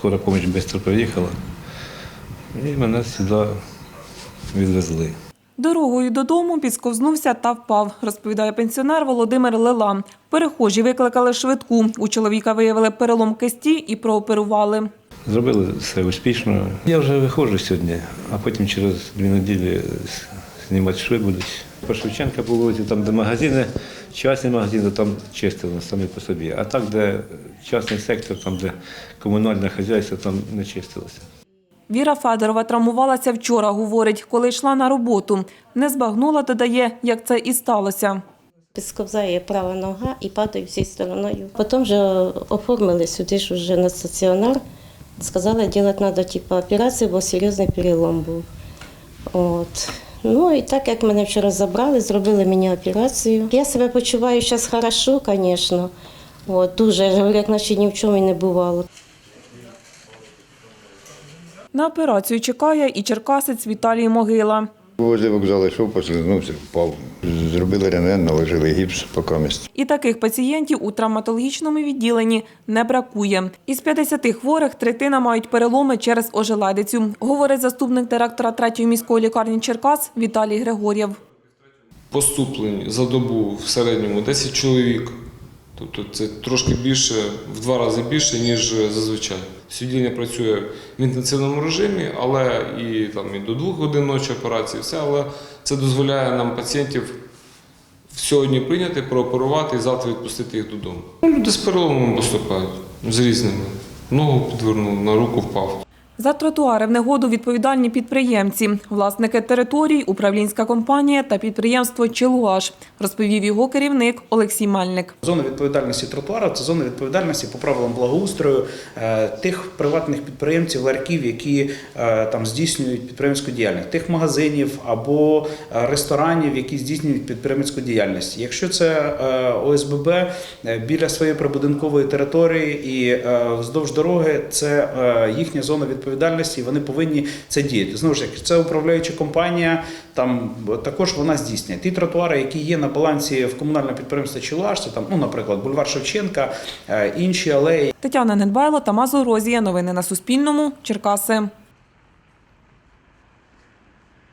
скора допомога швидко приїхала. І мене сюди відвезли. Дорогою додому підсковзнувся та впав, розповідає пенсіонер Володимир Лела. Перехожі викликали швидку. У чоловіка виявили перелом кисті і прооперували. Зробили все успішно. Я вже виходжу сьогодні, а потім через дві неділі знімати шви будуть. По Шевченка по вулиці, там, де магазини, частні магазини, там чистили самі по собі. А так, де частний сектор, там, де комунальне хазяйство, там не чистилося. Віра Федорова травмувалася вчора, говорить, коли йшла на роботу. Не збагнула, додає, як це і сталося. Підсковзає права нога і падаю всією стороною. Потім вже оформили сюди ж вже на стаціонар. Сказали, робити треба типу, операцію, бо серйозний перелом був. От. Ну і так як мене вчора забрали, зробили мені операцію. Я себе почуваю зараз хорошо, звісно. От, дуже, я говорю, як наче ні в чому і не бувало. На операцію чекає і черкасець Віталій Могила. Возле вокзалу йшов, послизнувся, впав. Зробили рентген, наложили гіпс поки місць. І таких пацієнтів у травматологічному відділенні не бракує. Із 50 хворих третина мають переломи через ожеледицю, говорить заступник директора третьої міської лікарні Черкас Віталій Григор'єв. поступлень за добу в середньому 10 чоловік. Тобто це трошки більше, в два рази більше, ніж зазвичай. Сьогодні працює в інтенсивному режимі, але і, там, і до двох годин ночі операції, все, але це дозволяє нам пацієнтів сьогодні прийняти, прооперувати і завтра відпустити їх додому. Ну, люди з переломами поступають, з різними. Ногу підвернув, на руку впав. За тротуари в негоду відповідальні підприємці, власники територій, управлінська компанія та підприємство «Челуаш», розповів його керівник Олексій Мельник. Зона відповідальності тротуару це зона відповідальності по правилам благоустрою е, тих приватних підприємців, ларьків, які е, там здійснюють підприємську діяльність, тих магазинів або е, ресторанів, які здійснюють підприємницьку діяльність. Якщо це ОСББ біля своєї прибудинкової території і вздовж дороги, це їхня зона відповідальності, і вони повинні це діяти. Знову ж таки, це управляюча компанія, там також вона здійснює. Ті тротуари, які є на балансі в комунальному підприємстві Чилаш, це там, ну, наприклад, бульвар Шевченка, е, інші алеї. Тетяна Недбайло, Тамазо Розія. Новини на Суспільному. Черкаси.